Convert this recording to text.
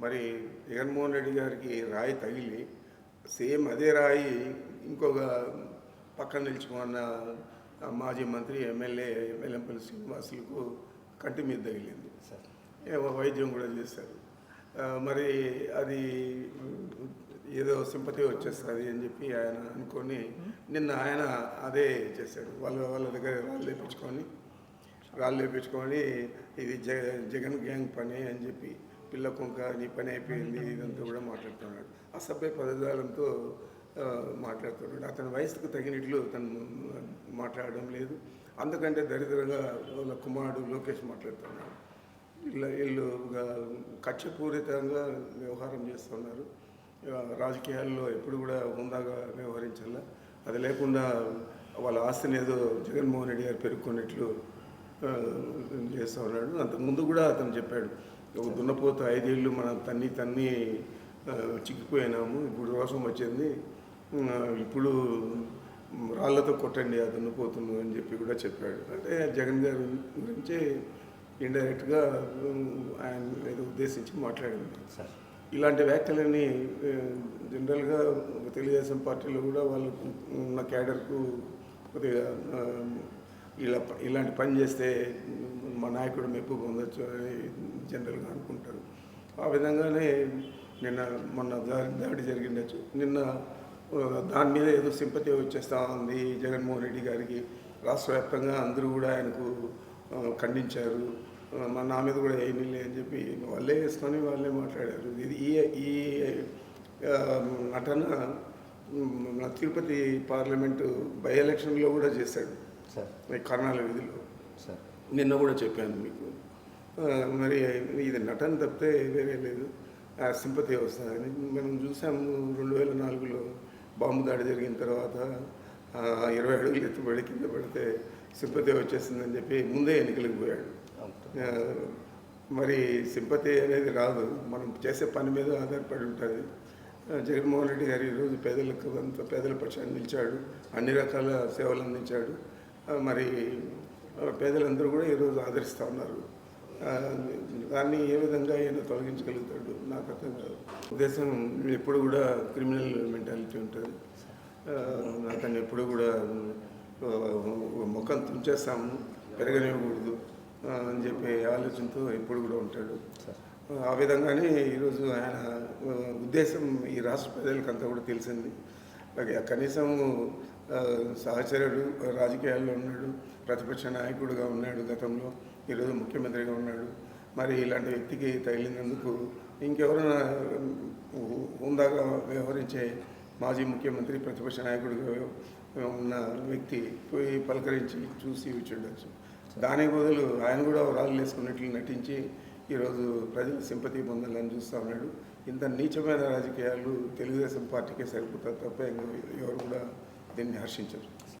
మరి జగన్మోహన్ రెడ్డి గారికి రాయి తగిలి సేమ్ అదే రాయి ఇంకొక పక్కన నిలుచుకున్న ఆ మాజీ మంత్రి ఎమ్మెల్యే వెల్లంపల్లి శ్రీనివాసులకు కంటి మీద తగిలింది. వైద్యం కూడా చేశారు. మరి అది ఏదో సింపతి వచ్చేస్తుంది అని చెప్పి ఆయన అనుకొని నిన్న ఆయన అదే చేశాడు. వాళ్ళ వాళ్ళ దగ్గర రాళ్ళు లేపించుకొని రాళ్ళు లేపించుకొని ఇది జగ జగన్ గ్యాంగ్ పని అని చెప్పి పిల్ల కుంక నీ పని అయిపోయింది ఇదంతా కూడా మాట్లాడుతున్నాడు. అసభ్య పదజాలంతో మాట్లాడుతున్నాడు. అతని వయసుకు తగినట్లు తను మాట్లాడడం లేదు. అందుకంటే దరిద్రంగా వాళ్ళ కుమారుడు లోకేష్ మాట్లాడుతున్నాడు. వీళ్ళ వీళ్ళు కక్షపూరితంగా వ్యవహారం చేస్తున్నారు రాజకీయాల్లో ఎప్పుడు కూడా హుందాగా వ్యవహరించాల. అది లేకుండా వాళ్ళ ఆస్తిని ఏదో జగన్మోహన్ రెడ్డి గారు పెరుక్కున్నట్లు చేస్తూ ఉన్నాడు అంతకుముందు కూడా అతను చెప్పాడు ఒక దున్నపోత ఐదేళ్ళు మనం తన్ని తన్ని చిక్కిపోయినాము ఇప్పుడు రోషం వచ్చింది ఇప్పుడు రాళ్ళతో కొట్టండి ఆ దున్నపోతును అని చెప్పి కూడా చెప్పాడు. అంటే జగన్ గారి గురించి ఇండైరెక్ట్గా ఆయన ఏదో ఉద్దేశించి మాట్లాడింది. సార్. ఇలాంటి వ్యాఖ్యలని జనరల్గా తెలుగుదేశం పార్టీలో కూడా వాళ్ళకు ఉన్న క్యాడర్కు కొద్దిగా ఇలా ఇలాంటి పని చేస్తే మా నాయకుడు మెప్పు పొందొచ్చు అని జనరల్గా అనుకుంటారు. ఆ విధంగానే నిన్న మొన్న దాడి దాడి జరిగిండొచ్చు. నిన్న దాని మీద ఏదో సింపతి వచ్చేస్తా ఉంది జగన్మోహన్ రెడ్డి గారికి. రాష్ట్ర వ్యాప్తంగా అందరూ కూడా ఆయనకు ఖండించారు. మా నా మీద కూడా ఏమీ లే అని చెప్పి వాళ్ళే వేసుకొని వాళ్ళే మాట్లాడారు. ఇది ఈ ఈ నటన తిరుపతి పార్లమెంటు బై ఎలక్షన్లో కూడా చేశాడు. సార్. కర్ణాల విధిలో? సార్. నిన్న కూడా చెప్పాను మీకు. మరి ఇది నటన తప్పితే వేరే లేదు. ఆ సింపతి వస్తుందని మనం చూసాము రెండు వేల నాలుగులో బాంబు దాడి జరిగిన తర్వాత ఇరవై అడుగులు ఎత్తుబడి కింద పడితే సింపతి వచ్చేసిందని చెప్పి ముందే ఎన్నికలకు పోయాడు. మరి సింపతి అనేది రాదు. మనం చేసే పని మీద ఆధారపడి ఉంటుంది. జగన్మోహన్ రెడ్డి గారు ఈరోజు పేదలకు అంత పేదల పక్షాన్ని నిలిచాడు. అన్ని రకాల సేవలు అందించాడు. మరి పేదలందరూ కూడా ఈరోజు ఆదరిస్తూ ఉన్నారు. దాన్ని ఏ విధంగా ఆయన తొలగించగలుగుతాడు? నాకు అర్థం కాదు. ఉద్దేశం ఎప్పుడు కూడా క్రిమినల్ మెంటాలిటీ ఉంటుంది. అతను ఎప్పుడు కూడా ముఖం తుంచేస్తాము పెరగనివ్వకూడదు అని చెప్పే ఆలోచనతో ఎప్పుడు కూడా ఉంటాడు. ఆ విధంగానే ఈరోజు ఆయన ఉద్దేశం ఈ రాష్ట్ర ప్రజలకంతా కూడా తెలిసింది. కనీసం సహచరుడు రాజకీయాల్లో ఉన్నాడు ప్రతిపక్ష నాయకుడిగా ఉన్నాడు గతంలో ఈరోజు ముఖ్యమంత్రిగా ఉన్నాడు. మరి ఇలాంటి వ్యక్తికి తగిలినందుకు ఇంకెవరైనా హుందాగా వ్యవహరించే మాజీ ముఖ్యమంత్రి ప్రతిపక్ష నాయకుడిగా ఉన్న వ్యక్తి పోయి పలకరించి చూసి ఇచ్చిండొచ్చు దానికి బదులు ఆయన కూడా రాళ్ళు వేసుకున్నట్లు నటించి ఈరోజు ప్రజలు సింపతి పొందాలని చూస్తూ ఉన్నాడు. ఇంత నీచమైన రాజకీయాలు తెలుగుదేశం పార్టీకే సరిపోతారు తప్ప ఎవరు కూడా దీన్ని హర్షించరు.